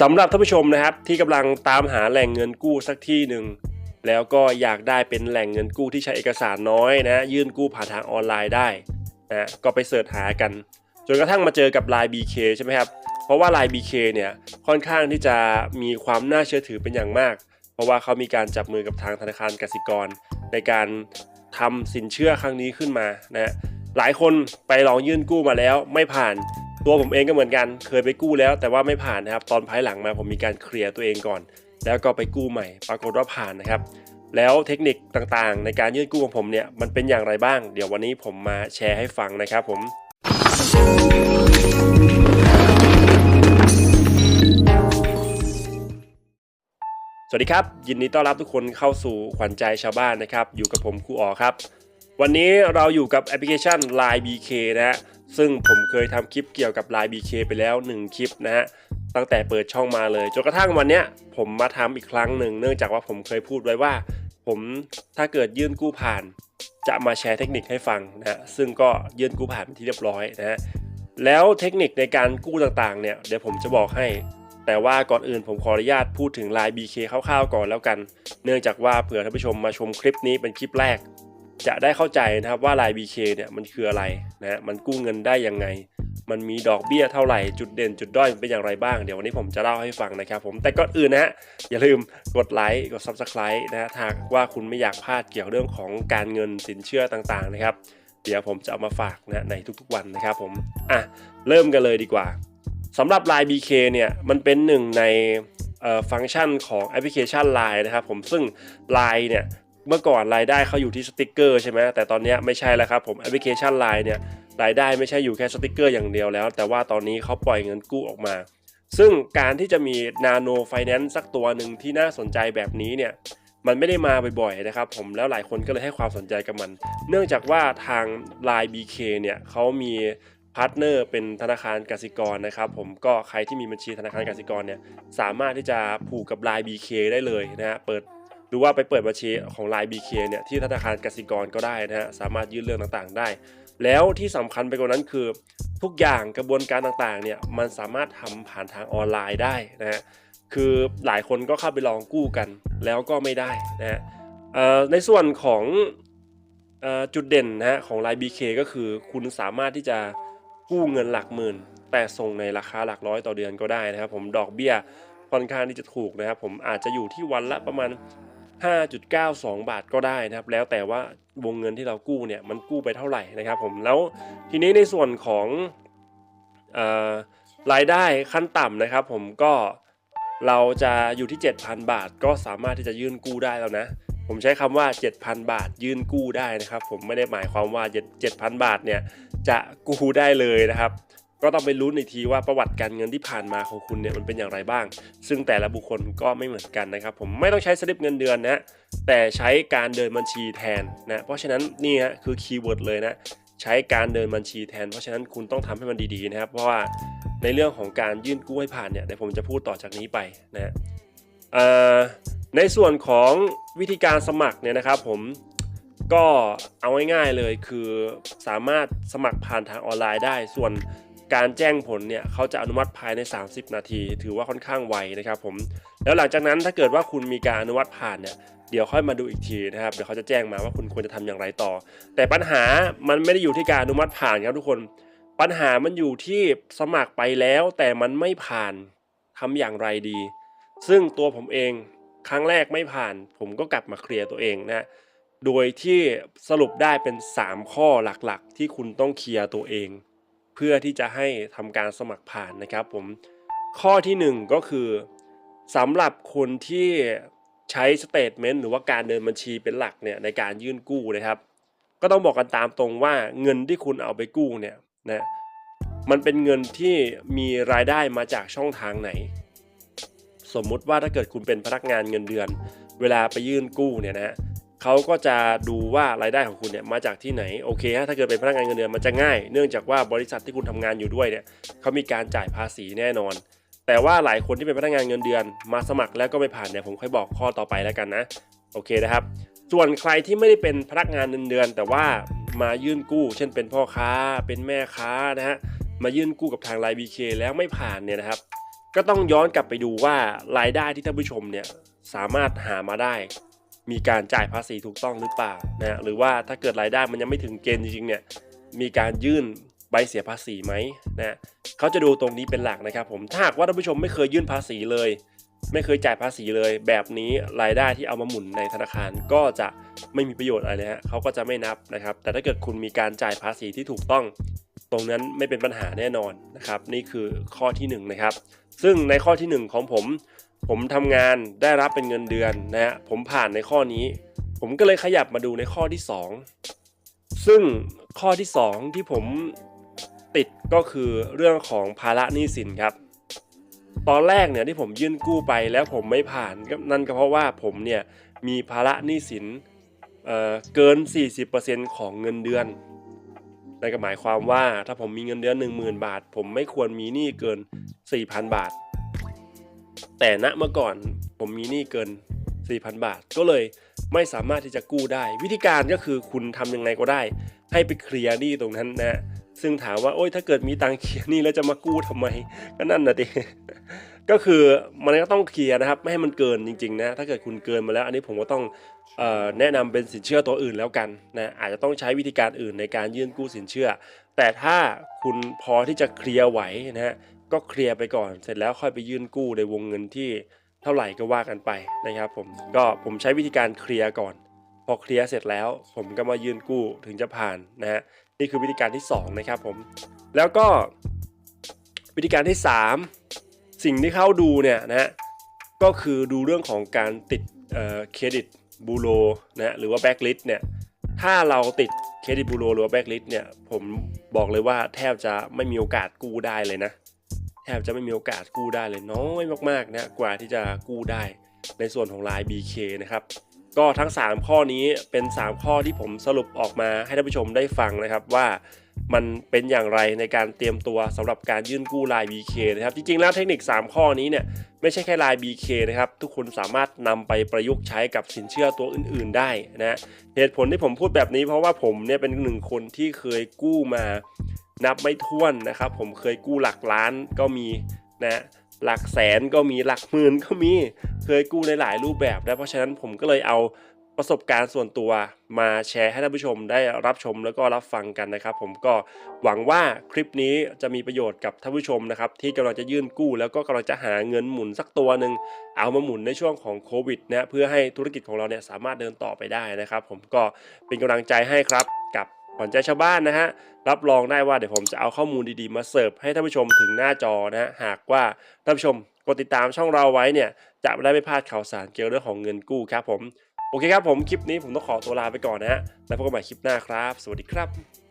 สำหรับท่านผู้ชมนะครับที่กำลังตามหาแหล่งเงินกู้สักที่หนึ่งแล้วก็อยากได้เป็นแหล่งเงินกู้ที่ใช้เอกสารน้อยนะยื่นกู้ผ่านทางออนไลน์ได้นะก็ไปเสิร์ชหากันจนกระทั่งมาเจอกับ Line BK ใช่ไหมครับเพราะว่า Line BK เนี่ยค่อนข้างที่จะมีความน่าเชื่อถือเป็นอย่างมาก เพราะว่าเขามีการจับมือกับทางธนาคารกสิกร ในการทำสินเชื่อครั้งนี้ขึ้นมานะหลายคนไปลองยื่นกู้มาแล้วไม่ผ่าน ตัวผมเองก็เหมือนกันเคยไปกู้แล้ว แต่ว่าไม่ผ่านนะครับตอนภายหลังมาผมมีการเคลียร์ตัวเองก่อน แล้วก็ไปกู้ใหม่ ปรากฏว่าผ่านนะครับ แล้วเทคนิคต่างๆ ในการยื่นกู้ของผมเนี่ยมันเป็นอย่างไรบ้าง เดี๋ยววันนี้ผมมาแชร์ให้ฟังนะครับผมสวัสดีครับ ยินดีต้อนรับทุกคนเข้าสู่ขวัญใจชาวบ้านนะครับ อยู่กับผมครูอ๋อครับ วันนี้เราอยู่กับแอปพลิเคชัน Line BK นะฮะ ซึ่งผมเคยทำคลิปเกี่ยวกับ Line BK ไปแล้ว 1 คลิปนะฮะ ตั้งแต่เปิดช่องมาเลย จนกระทั่งวันเนี้ยผมมาทำอีกครั้งหนึ่ง เนื่องจากว่าผมเคยพูดไว้ว่า ผมถ้าเกิดยื่นกู้ผ่าน จะมาแชร์เทคนิคให้ฟังนะฮะ ซึ่งก็ยื่นกู้ผ่านที่เรียบร้อยนะฮะ แล้วเทคนิคในการกู้ต่างๆเนี่ย เดี๋ยวผมจะบอกให้แต่ว่าก่อนอื่นผมขออนุญาตพูดถึง Line BK คร่าวๆก่อนแล้วกัน เนื่องจากว่าเผื่อท่านผู้ชมมาชมคลิปนี้เป็นคลิปแรก จะได้เข้าใจนะครับว่า Line BK เนี่ยมันคืออะไรนะฮะมันกู้เงินได้ยังไง มันมีดอกเบี้ยเท่าไหร่จุดเด่นจุดด้อยเป็นอย่างไรบ้างเดี๋ยววันนี้ผมจะเล่าให้ฟังนะครับผมแต่ก่อนอื่นนะฮะอย่าลืมกดไลค์กด Subscribe นะฮะหากว่าคุณไม่อยากพลาดเกี่ยวเรื่องของการเงินสินเชื่อต่างๆนะครับเดี๋ยวผมจะเอามาฝากนะในทุกๆวันนะครับผมอะเริ่มกันเลยดีกว่าสำหรับ Line BK เนี่ยมันเป็นหนึ่งในเอ่อฟังก์ชันของแอปพลิเคชัน Line นะครับผมซึ่ง Line เนี่ย เมื่อก่อนรายได้เขาอยู่ที่สติกเกอร์ใช่ไหมแต่ตอนนี้ไม่ใช่แล้วครับผมแอปพลิเคชัน Line เนี่ยรายได้ไม่ใช่อยู่แค่สติกเกอร์อย่างเดียวแล้ว แต่ว่าตอนนี้เขาปล่อยเงินกู้ออกมา ซึ่งการที่จะมี Nano Finance สักตัวหนึ่งที่น่าสนใจแบบนี้เนี่ยมันไม่ได้มาบ่อยๆนะครับผมแล้วหลายคนก็เลยให้ความสนใจกับมัน เนื่องจากว่าทาง Line BK เนี่ยเขามีพาร์ทเนอร์เป็นธนาคารกสิกรนะครับผมก็ใครที่มีบัญชีธนาคารกสิกรเนี่ยสามารถที่จะผูกกับ Line BK ได้เลยนะฮะเปิด รือว่าไปเปิดบัญชีของ Line BK เนี่ยที่ธนาคารกสิกรก็ได้นะฮะสามารถยื่นเรื่องต่างๆได้ แล้วที่สำคัญไปกว่านั้นคือ ทุกอย่างกระบวนการต่างๆเนี่ยมันสามารถทำผ่านทางออนไลน์ได้นะฮะคือหลายคนก็เข้าไปลองกู้กันแล้วก็ไม่ได้นะฮะในส่วนของออจุดเด่นนะฮะของ Line BK ก็คือคุณสามารถที่จะกู้เงินหลักหมื่น แต่ส่งในราคาหลักร้อยต่อเดือนก็ได้นะครับผมดอกเบี้ยค่อนข้างที่จะถูกนะครับผมอาจจะอยู่ที่วันละประมาณ 5.92 บาทก็ได้นะครับ แล้วแต่ว่าวงเงินที่เรากู้เนี่ยมันกู้ไปเท่าไหร่นะครับผมแล้วทีนี้ในส่วนของออรายได้ขั้นต่ำนะครับ ผมก็เราจะอยู่ที่ 7,000 บาท ก็สามารถที่จะยื่นกู้ได้แล้วนะผมใช้คำว่า 7,000 บาทยื่นกู้ได้นะครับ ผมไม่ได้หมายความว่า 7,000 บาทเนี่ยจะกู้ได้เลยนะครับ ก็ต้องไปรู้ในทีว่าประวัติการเงินที่ผ่านมาของคุณเนี่ยมันเป็นอย่างไรบ้าง ซึ่งแต่ละบุคคลก็ไม่เหมือนกันนะครับผมไม่ต้องใช้สลิปเงินเดือนนะแต่ใช้การเดินบัญชีแทนนะเพราะฉะนั้นนี่ฮะคือคีย์เวิร์ดเลยนะใช้การเดินบัญชีแทน เพราะฉะนั้นคุณต้องทำให้มันดีๆนะครับ เพราะว่าในเรื่องของการยื่นกู้ให้ผ่านเนี่ยเดี๋ยวผมจะพูดต่อจากนี้ไปนะฮะในส่วนของวิธีการสมัครเนี่ยนะครับผมก็เอาง่ายๆเลยคือสามารถสมัครผ่านทางออนไลน์ได้ส่วน การแจ้งผลเนี่ยเขาจะอนุมัติภายใน 30 นาที ถือว่าค่อนข้างไวนะครับผมแล้วหลังจากนั้นถ้าเกิดว่าคุณมีการอนุมัติผ่านเนี่ยเดี๋ยวค่อยมาดูอีกทีนะครับเดี๋ยวเขาจะแจ้งมาว่าคุณควรจะทำอย่างไรต่อ แต่ปัญหามันไม่ได้อยู่ที่การอนุมัติผ่านครับทุกคน ปัญหามันอยู่ที่สมัครไปแล้ว แต่มันไม่ผ่านทำอย่างไรดี ซึ่งตัวผมเองครั้งแรกไม่ผ่าน ผมก็กลับมาเคลียร์ตัวเองนะโดยที่สรุปได้เป็น 3 ข้อหลักๆ ที่คุณต้องเคลียร์ตัวเอง เพื่อที่จะให้ทำการสมัครผ่านนะครับผมข้อทีหนึ่1 ก็คือสำหรับคนที่ใช้สเตทเมนต์หรือว่าการเดินบัญชีเป็นหลักเนี่ยในการยื่นกู้นะครับ ก็ต้องบอกกันตามตรงว่าเงินที่คุณเอาไปกู้เนี่ยนะมันเป็นเงินที่มีรายได้มาจากช่องทางไหน สมมุติว่าถ้าเกิดคุณเป็นพนักงานเงินเดือน เวลาไปยื่นกู้เนี่ยนะ เขาก็จะดูว่ารายได้ของคุณเนี่ยมาจากที่ไหนโอเคฮะถ้าเกิดเป็นพนักงานเงินเดือนมันจะง่าย เนื่องจากว่าบริษัทที่คุณทำงานอยู่ด้วยเนี่ยเขามีการจ่ายภาษีแน่นอน แต่ว่าหลายคนที่เป็นพนักงานเงินเดือน มาสมัครแล้วก็ไม่ผ่านเนี่ยผมค่อยบอกข้อต่อไปแล้วกันนะโอเคนะครับ ส่วนใครที่ไม่ได้เป็นพนักงานเงินเดือน แต่ว่ามายื่นกู้ เช่นเป็นพ่อค้าเป็นแม่ค้านะฮะมายื่นกู้กับทางไลน์บีเคแล้วไม่ผ่านเนี่ยนะครับ ก็ต้องย้อนกลับไปดูว่ารายได้ที่ท่านผู้ชมเนี่ยสามารถหามาได้ มีการจ่ายภาษีถูกต้องหรือเปล่านะหรือว่าถ้าเกิดรายได้มันยังไม่ถึงเกณฑ์จริงๆเนี่ยมีการยื่นใบเสียภาษีไหมนะเขาจะดูตรงนี้เป็นหลักนะครับ ผมถ้าหากว่าท่านผู้ชมไม่เคยยื่นภาษีเลย ไม่เคยจ่ายภาษีเลย แบบนี้รายได้ที่เอามาหมุนในธนาคารก็จะไม่มีประโยชน์อะไรเลยฮะเขาก็จะไม่นับนะครับ แต่ถ้าเกิดคุณมีการจ่ายภาษีที่ถูกต้อง ตรงนั้นไม่เป็นปัญหาแน่นอนนะครับ นี่คือข้อที่1นงนะครับซึ่งในข้อที่ 1 ของผม ผมทำงานได้รับเป็นเงินเดือนนะฮะผมผ่านในข้อนี้ ผมก็เลยขยับมาดูในข้อที่ 2 ซึ่งข้อที่ 2 ที่ผมติดก็คือเรื่องของภาระหนี้สินครับ ตอนแรกเนี่ยที่ผมยื่นกู้ไปแล้วผมไม่ผ่านนั่นก็เพราะว่าผมเนี่ยมีภาระหนี้สินเอ่อเกิน 40%ของเงินเดือนนั่นก็หมายความว่าถ้าผมมีเงินเดือน 10,000 บาท ผมไม่ควรมีหนี้เกิน 4,000 บาท แต่ณเมื่อก่อนผมมีหนี้เกิน 4,000 บาท ก็เลยไม่สามารถที่จะกู้ได้ วิธีการก็คือคุณทำยังไงก็ได้ ให้ไปเคลียร์หนี้ตรงนั้นนะซึ่งถามว่าโอ้ยถ้าเกิดมีตังเคลียร์หนี้แล้วจะมากู้ทำไมก็นั่นนะดิก็คือมันก็ต้องเคลียร์นะครับไม่ให้มันเกินจริงๆนะถ้าเกิดคุณเกินมาแล้วอันนี้ผมก็ต้องแนะนำเป็นสินเชื่อตัวอื่นแล้วกันนะอาจจะต้องใช้วิธีการอื่นในการยื่นกู้สินเชื่อ แต่ถ้าคุณพอที่จะเคลียร์ไหวนะฮะ ก็เคลียร์ไปก่อน เสร็จแล้วค่อยไปยื่นกู้ในวงเงินที่เท่าไหร่ก็ว่ากันไปนะครับผมก็ผมใช้วิธีการเคลียร์ก่อน พอเคลียร์เสร็จแล้ว ผมก็มายื่นกู้ถึงจะผ่านนะฮะนี่คือวิธีการที่สองนะครับผม แล้วก็วิธีการที่สามสิ่งที่เขาดูเนี่ยนะฮะก็คือดูเรื่องของการติดเครดิตบูโรนะฮะหรือว่าแบ็กลิสเนี่ยถ้าเราติดเครดิตบูโรหรือว่าแบ็กลิสเนี่ยผมบอกเลยว่าแทบจะไม่มีโอกาสกู้ได้เลยนะ แทบจะไม่มีโอกาสกู้ได้เลยน้อยมากๆนะกว่าที่จะกู้ได้ในส่วนของ Line BK นะครับก็ทั้ง 3 ข้อนี้เป็น 3 ข้อที่ผมสรุปออกมาให้ท่านผู้ชมได้ฟังนะครับว่ามันเป็นอย่างไรในการเตรียมตัวสำหรับการยื่นกู้ Line BK นะครับจริงๆแล้วเทคนิค 3 ข้อนี้เนี่ยไม่ใช่แค่ Line BK นะครับทุกคนสามารถนำไปประยุกต์ใช้กับสินเชื่อตัวอื่นๆได้นะเหตุผลที่ผมพูดแบบนี้เพราะว่าผมเนี่ยเป็นหนึ่งคนที่เคยกู้มา นับไม่ถ้วนนะครับ ผมเคยกู้หลักล้านก็มีนะหลักแสนก็มีหลักหมื่นก็มีเคยกู้ในหลายรูปแบบนะเพราะฉะนั้นผมก็เลยเอาประสบการณ์ส่วนตัวมาแชร์ให้ท่านผู้ชมได้รับชมแล้วก็รับฟังกันนะครับ ผมก็หวังว่าคลิปนี้จะมีประโยชน์กับท่านผู้ชมนะครับ ที่กำลังจะยื่นกู้ แล้วก็กำลังจะหาเงินหมุนสักตัวหนึ่งเอามาหมุนในช่วงของโควิดนะเพื่อให้ธุรกิจของเราเนี่ยสามารถเดินต่อไปได้นะครับ ผมก็เป็นกำลังใจให้ครับกับ ขวัญใจชาวบ้านนะฮะ รับรองได้ว่าเดี๋ยวผมจะเอาข้อมูลดีๆ มาเสิร์ฟให้ท่านผู้ชมถึงหน้าจอนะฮะ หากว่าท่านผู้ชมกดติดตามช่องเราไว้เนี่ย จะไม่ได้ไม่พลาดข่าวสารเกี่ยวกับเรื่องของเงินกู้ครับผม โอเคครับผม คลิปนี้ผมต้องขอตัวลาไปก่อนนะฮะ แล้วพบกันใหม่คลิปหน้าครับ สวัสดีครับ